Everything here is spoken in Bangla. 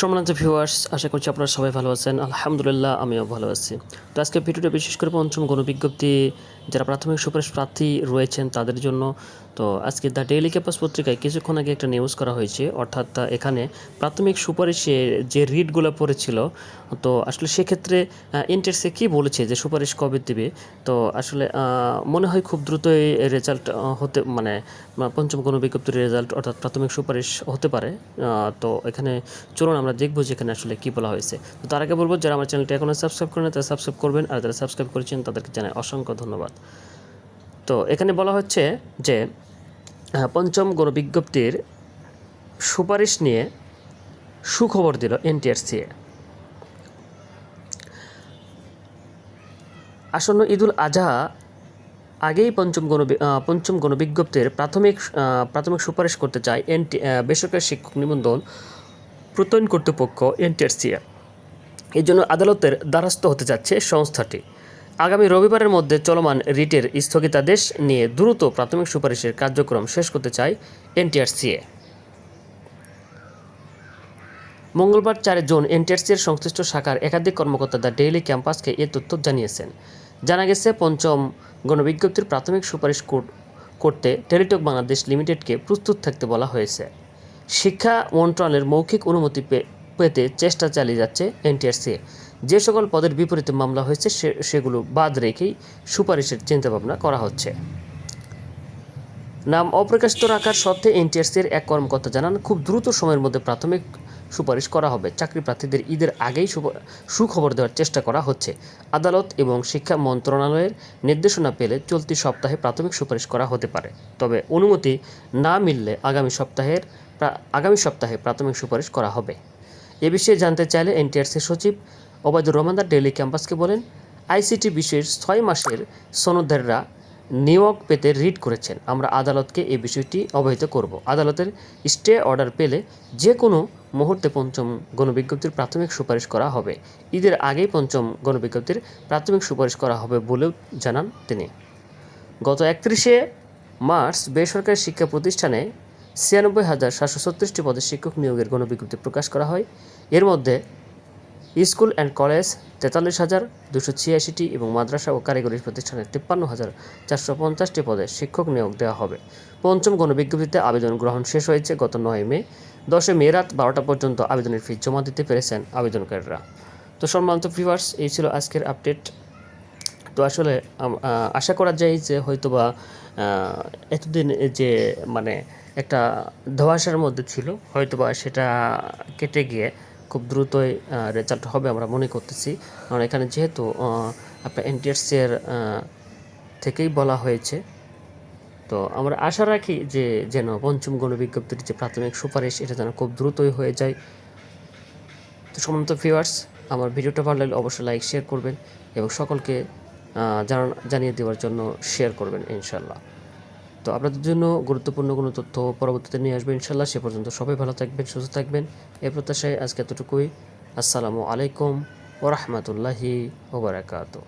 সম্মানিত ভিউয়ার্স আশা করছি আপনারা সবাই ভালো আছেন। আলহামদুলিল্লাহ, আমিও ভালো আছি। তো আজকে ভিডিওটা বিশেষ করে পঞ্চম গণবিজ্ঞপ্তি, যারা প্রাথমিক সুপারিশ প্রার্থী রয়েছেন তাদের জন্য। তো আজকে দ্য ডেইলি ক্যাপাস পত্রিকায় কিছুক্ষণ আগে একটা নিউজ করা হয়েছে, অর্থাৎ এখানে প্রাথমিক সুপারিশে যে রিটগুলো পড়েছিল, তো আসলে সেক্ষেত্রে ইন্টারসে কী বলেছে যে সুপারিশ কবে দেবে? তো আসলে মনে হয় খুব দ্রুতই রেজাল্ট হতে মানে পঞ্চম গণবিজ্ঞপ্তির রেজাল্ট অর্থাৎ প্রাথমিক সুপারিশ হতে পারে। তো এখানে চলুন আমরা দেখব যে এখানে আসলে কী বলা হয়েছে। তো তার আগে বলব, যারা আমার চ্যানেলটি এখনও সাবস্ক্রাইব করেন, তারা সাবস্ক্রাইব করবেন। আর যারা সাবস্ক্রাইব করেছেন, তাদেরকে জানাই অসংখ্য ধন্যবাদ। তো এখানে বলা হচ্ছে যে পঞ্চম গণবিজ্ঞপ্তির সুপারিশ নিয়ে সুখবর দিল এনটিআরসিএ আসন্ন ঈদুল আজহা আগেই পঞ্চম গণ পঞ্চম গণবিজ্ঞপ্তির প্রাথমিক প্রাথমিক সুপারিশ করতে চায় এনটি বেসরকারি শিক্ষক নিবন্ধন প্রত্যয়ন কর্তৃপক্ষ এনটিআরসিএ। এই জন্য আদালতের দ্বারস্থ হতে যাচ্ছে সংস্থাটি। আগামী রবিবারের মধ্যে চলমান রিটের স্থগিতাদেশ নিয়ে দ্রুত প্রাথমিক সুপারিশের কার্যক্রম শেষ করতে চায় এনটিআরসিএ। মঙ্গলবার চারে জুন এনটিআরসির সংশ্লিষ্ট শাখার একাধিক কর্মকর্তা দ্য ডেইলি ক্যাম্পাসকে এ তথ্য জানিয়েছেন। জানা গেছে, পঞ্চম গণবিজ্ঞপ্তির প্রাথমিক সুপারিশ কোর- করতে টেলিটক বাংলাদেশ লিমিটেডকে প্রস্তুত থাকতে বলা হয়েছে। শিক্ষা মন্ত্রণালয়ের মৌখিক অনুমতি পেতে চেষ্টা চালিয়ে যাচ্ছে এনটিআরসি। যে সকল পদের বিপরীতে মামলা হয়েছে সেগুলো বাদ রেখেই সুপারিশের চিন্তাভাবনা করা হচ্ছে। নাম অপ্রকাশিত রাখার সত্ত্বে এনটিআরসির এক কর্মকর্তা জানান, খুব দ্রুত সময়ের মধ্যে প্রাথমিক সুপারিশ করা হবে। চাকরি প্রার্থীদের ঈদের আগেই সুখবর দেওয়ার চেষ্টা করা হচ্ছে। আদালত এবং শিক্ষা মন্ত্রণালয়ের নির্দেশনা পেলে চলতি সপ্তাহে প্রাথমিক সুপারিশ করা হতে পারে। তবে অনুমতি না মিললে আগামী সপ্তাহের আগামী সপ্তাহে প্রাথমিক সুপারিশ করা হবে। এ বিষয়ে জানতে চাইলে এনটিআরসি সচিব ওবায়দুর রহমানদার ডেইলি ক্যাম্পাসকে বলেন, আইসিটি বিষয়ের ছয় মাসের সনদধারীরা নিয়োগ পেতে রিট করেছেন। আমরা আদালতকে এই বিষয়টি অবহিত করব। আদালতের স্টে অর্ডার পেলে যে কোনো মুহূর্তে পঞ্চম গণবিজ্ঞপ্তির প্রাথমিক সুপারিশ করা হবে। ঈদের আগেই পঞ্চম গণবিজ্ঞপ্তির প্রাথমিক সুপারিশ করা হবে বলেও জানান তিনি। গত একত্রিশে মার্চ বেসরকারি শিক্ষা প্রতিষ্ঠানে ছিয়ানব্বই হাজার সাতশো ছত্রিশটি পদে শিক্ষক নিয়োগের গণবিজ্ঞপ্তি প্রকাশ করা হয়। এর মধ্যে স্কুল অ্যান্ড কলেজ তেতাল্লিশ হাজার দুশো ছিয়াশিটি এবং মাদ্রাসা ও কারিগরি প্রতিষ্ঠানে তিপ্পান্ন হাজার চারশো পঞ্চাশটি পদে শিক্ষক নিয়োগ দেওয়া হবে। পঞ্চম গণবিজ্ঞপ্তিতে আবেদন গ্রহণ শেষ হয়েছে গত নয় মে। দশে মে রাত বারোটা পর্যন্ত আবেদনের ফি জমা দিতে পেরেছেন আবেদনকারীরা। তো সম্মানিত ভিউয়ার্স এই ছিল আজকের আপডেট তো আসলে আশা করা যায় যে হয়তোবা এতদিন যে মানে একটা ধোঁয়াশার মধ্যে ছিল। হয়তোবা সেটা কেটে গিয়ে খুব দ্রুতই রেজাল্ট হবে আমরা মনে করতেছি। কারণ এখানে যেহেতু আপনার এর থেকেই বলা হয়েছে। তো আমরা আশা রাখি যে যেন পঞ্চম গণবিজ্ঞপ্তির যে প্রাথমিক সুপারিশ, এটা যেন খুব দ্রুতই হয়ে যায়। তো সমন্ত ভিউয়ার্স আমার ভিডিওটা ভালো লাগলে অবশ্যই লাইক শেয়ার করবেন এবং সকলকে জানিয়ে দেওয়ার জন্য শেয়ার করবেন ইনশাল্লাহ তো আপনাদের জন্য গুরুত্বপূর্ণ কোনো তথ্য পরবর্তীতে নিয়ে আসবেন ইনশাল্লাহ সে পর্যন্ত সবাই ভালো থাকবেন, সুস্থ থাকবেন। এ প্রত্যাশায় আজকে এতটুকুই। আসসালামু আলাইকুম ওরহমতুল্লাহি ওবরাকাতু